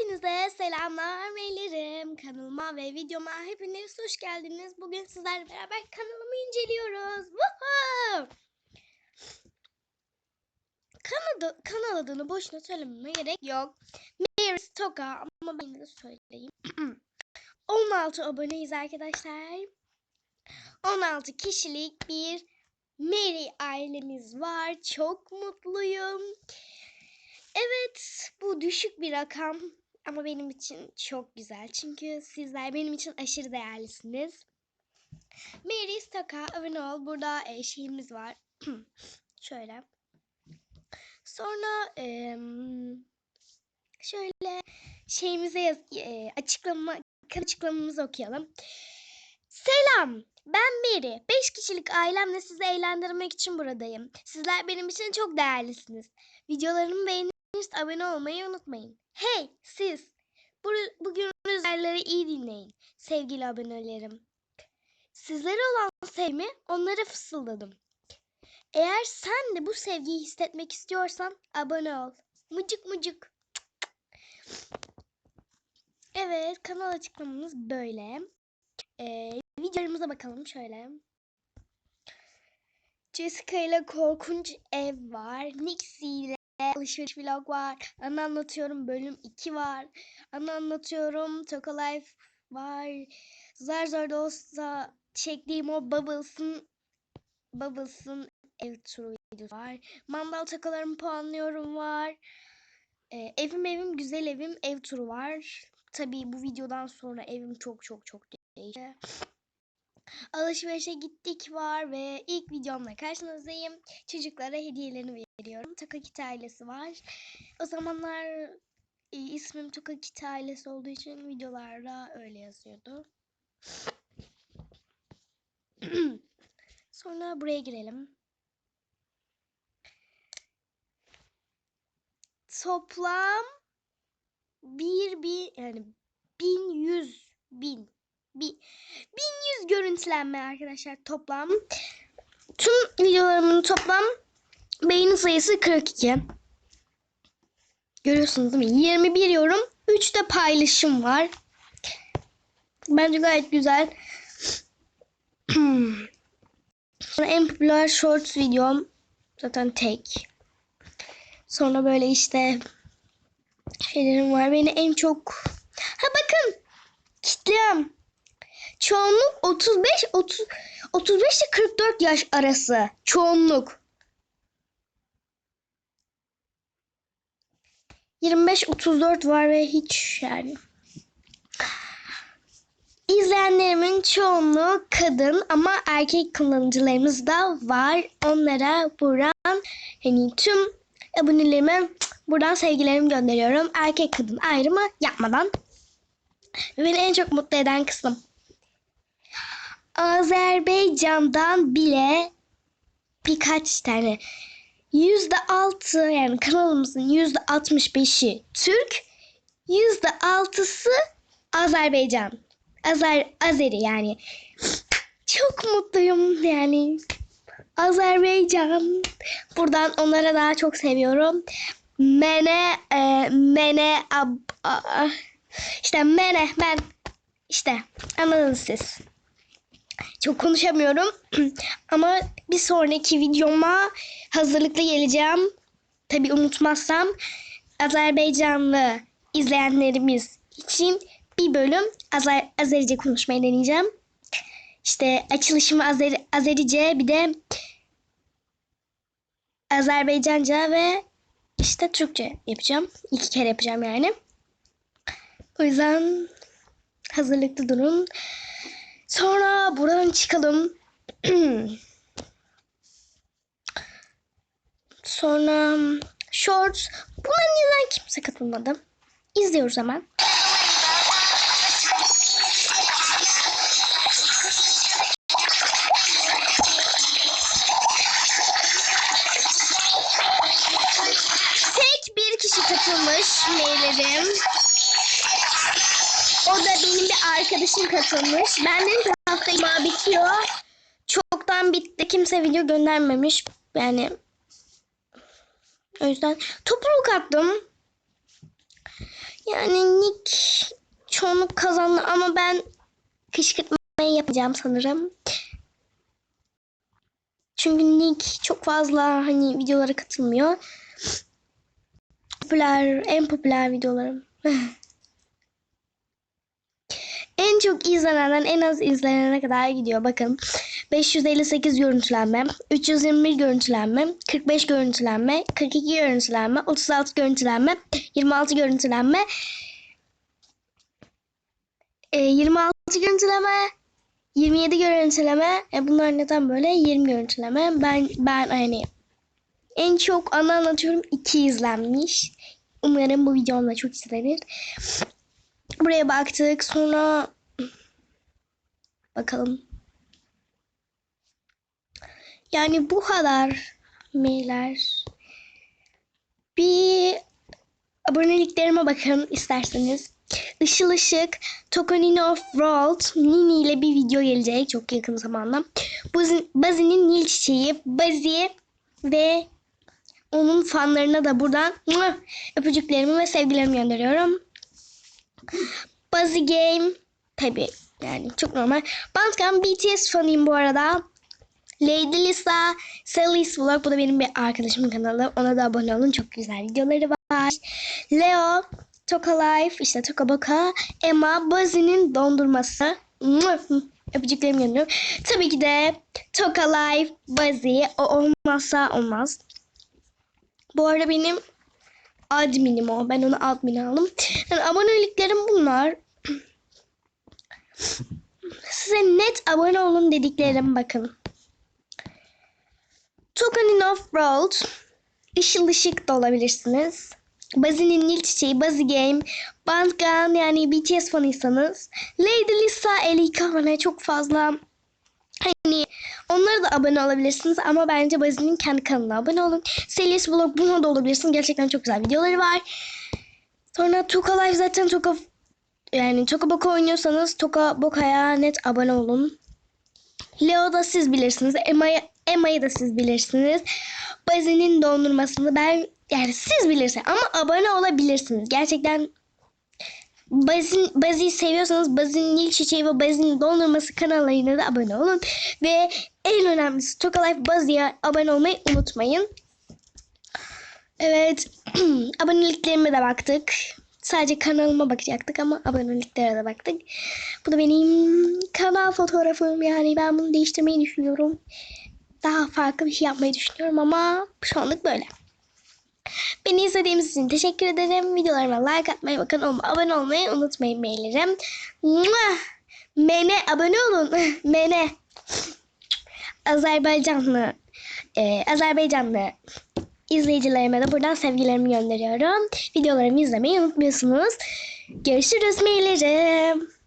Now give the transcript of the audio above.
Hepinize selamlar beylerim. Kanalıma ve videoma hepiniz hoş geldiniz. Bugün sizlerle beraber kanalımı inceliyoruz. Woohoo! Kanal, kanal adını boşuna söylememe gerek yok. Mary Stoka ama ben de söyleyeyim. 16 aboneyiz arkadaşlar. 16 kişilik bir Mary ailemiz var. Çok mutluyum. Evet, bu düşük bir rakam ama benim için çok güzel. Çünkü sizler benim için aşırı değerlisiniz. Mary Stock'a abone ol. Burada e, şeyimiz var. Şöyle. Sonra em, şöyle şeyimize yaz, e, açıklama açıklamamızı okuyalım. Selam. Ben Mary. 5 kişilik ailemle sizi eğlendirmek için buradayım. Sizler benim için çok değerlisiniz. Videolarımı beğenirseniz abone olmayı unutmayın. Hey siz! Bu- bugün rüzgarları iyi dinleyin. Sevgili abonelerim. Sizlere olan sevgimi onlara fısıldadım. Eğer sen de bu sevgiyi hissetmek istiyorsan abone ol. Mucuk mucuk. Evet kanal açıklamamız böyle. Ee, videolarımıza bakalım şöyle. Jessica ile korkunç ev var. Nixie ile alışveriş vlog var. Anı anlatıyorum bölüm 2 var. Anı anlatıyorum Toka Life var. Zar zor da olsa çektiğim o Bubbles'ın Bubbles'ın ev turu videosu var. Mandal takalarımı puanlıyorum var. Ee, evim evim güzel evim ev turu var. Tabii bu videodan sonra evim çok çok çok değişti. Alışverişe gittik var ve ilk videomla karşınızdayım. Çocuklara hediyelerini veriyorum. Takakit ailesi var. O zamanlar e, ismim Takakit ailesi olduğu için videolarda öyle yazıyordu. Sonra buraya girelim. Toplam bir bir yani bin bin bir 1100 görüntülenme arkadaşlar toplam. Tüm videolarımın toplam beğeni sayısı 42. Görüyorsunuz değil mi? 21 yorum, 3 de paylaşım var. Bence gayet güzel. Sonra en popüler shorts videom zaten tek. Sonra böyle işte şeylerim var. Beni en çok... Ha bakın! Kitlem. Çoğunluk 35 30 35 ile 44 yaş arası. Çoğunluk. 25 34 var ve hiç yani. İzleyenlerimin çoğunluğu kadın ama erkek kullanıcılarımız da var. Onlara buradan hani tüm abonelerime buradan sevgilerimi gönderiyorum. Erkek kadın ayrımı yapmadan. Beni en çok mutlu eden kısım. Azerbaycan'dan bile birkaç tane. Yüzde altı yani kanalımızın yüzde altmış beşi Türk yüzde altısı Azerbaycan. Azer Azeri yani. Çok mutluyum yani. Azerbaycan. Buradan onlara daha çok seviyorum. Mene e, mene ab, a, işte mene ben işte anladınız siz çok konuşamıyorum. Ama bir sonraki videoma hazırlıklı geleceğim. Tabi unutmazsam Azerbaycanlı izleyenlerimiz için bir bölüm Azer Azerice konuşmayı deneyeceğim. İşte açılışımı Azer Azerice bir de Azerbaycanca ve işte Türkçe yapacağım. İki kere yapacağım yani. O yüzden hazırlıklı durun. Sonra buradan çıkalım. Sonra shorts. Buna neden kimse katılmadı? İzliyoruz hemen. Tek bir kişi katılmış maillerim. O da benim bir arkadaşım katılmış. Ben dedim ki hafta ima bitiyor. Çoktan bitti. Kimse video göndermemiş. Yani o yüzden topluluk attım. Yani Nick çoğunluk kazandı ama ben kışkırtmayı yapacağım sanırım. Çünkü Nick çok fazla hani videolara katılmıyor. Popüler, en popüler videolarım. en çok izlenenden en az izlenene kadar gidiyor. Bakın 558 görüntülenme, 321 görüntülenme, 45 görüntülenme, 42 görüntülenme, 36 görüntülenme, 26 görüntülenme, e, 26 görüntüleme, 27 görüntüleme. E bunlar neden böyle? 20 görüntüleme. Ben ben hani en çok ana anlatıyorum 2 izlenmiş. Umarım bu videom çok izlenir. Buraya baktık. Sonra bakalım. Yani bu kadar mailler. Bir aboneliklerime bakın isterseniz. Işıl Işık, Tokonino World, Nini ile bir video gelecek çok yakın zamanda. Bazi'nin Nil Çiçeği, Bazi ve onun fanlarına da buradan öpücüklerimi ve sevgilerimi gönderiyorum. Bazi Game, tabi yani çok normal. Bandcamp BTS fanıyım bu arada. Lady Lisa, Sally's Vlog. Bu da benim bir arkadaşımın kanalı. Ona da abone olun. Çok güzel videoları var. Leo, Toka Life, işte Toka Boka, Emma, Bazi'nin dondurması. Muah! Öpücüklerimi gönderiyorum. Tabii ki de Toka Life, Bazi. O olmazsa olmaz. Bu arada benim adminim o. Ben onu admin aldım. Yani aboneliklerim bunlar. Size net abone olun dediklerim bakın. Token of World. Işıl ışık da olabilirsiniz. Bazi'nin Nil Çiçeği, Bazi Game, Bandgan yani BTS fanıysanız. Lady Lisa, Elika bana çok fazla hani onlara da abone olabilirsiniz ama bence Bazi'nin kendi kanalına abone olun. Selis Vlog buna da olabilirsiniz. Gerçekten çok güzel videoları var. Sonra Toka Life zaten Toka yani Toka Boka oynuyorsanız Toka Boka'ya net abone olun. Leo da siz bilirsiniz. Emma'yı Emma'yı da siz bilirsiniz. Bazi'nin dondurmasını ben yani siz bilirsiniz ama abone olabilirsiniz. Gerçekten Bazin, Bazi'yi seviyorsanız Bazi'nin Nil Çiçeği ve Bazi'nin dondurması kanallarına da abone olun. Ve en önemlisi Toka Life Bazi'ye abone olmayı unutmayın. Evet. aboneliklerime de baktık. Sadece kanalıma bakacaktık ama aboneliklere de baktık. Bu da benim kanal fotoğrafım. Yani ben bunu değiştirmeyi düşünüyorum. Daha farklı bir şey yapmayı düşünüyorum ama şu anlık böyle. Beni izlediğiniz için teşekkür ederim. Videolarıma like atmayı, bakın olma, abone olmayı unutmayın. Mua! Mene abone olun. Mene. Azerbaycanlı e, Azerbaycanlı izleyicilerime de buradan sevgilerimi gönderiyorum. Videolarımı izlemeyi unutmuyorsunuz. Görüşürüz meylerim.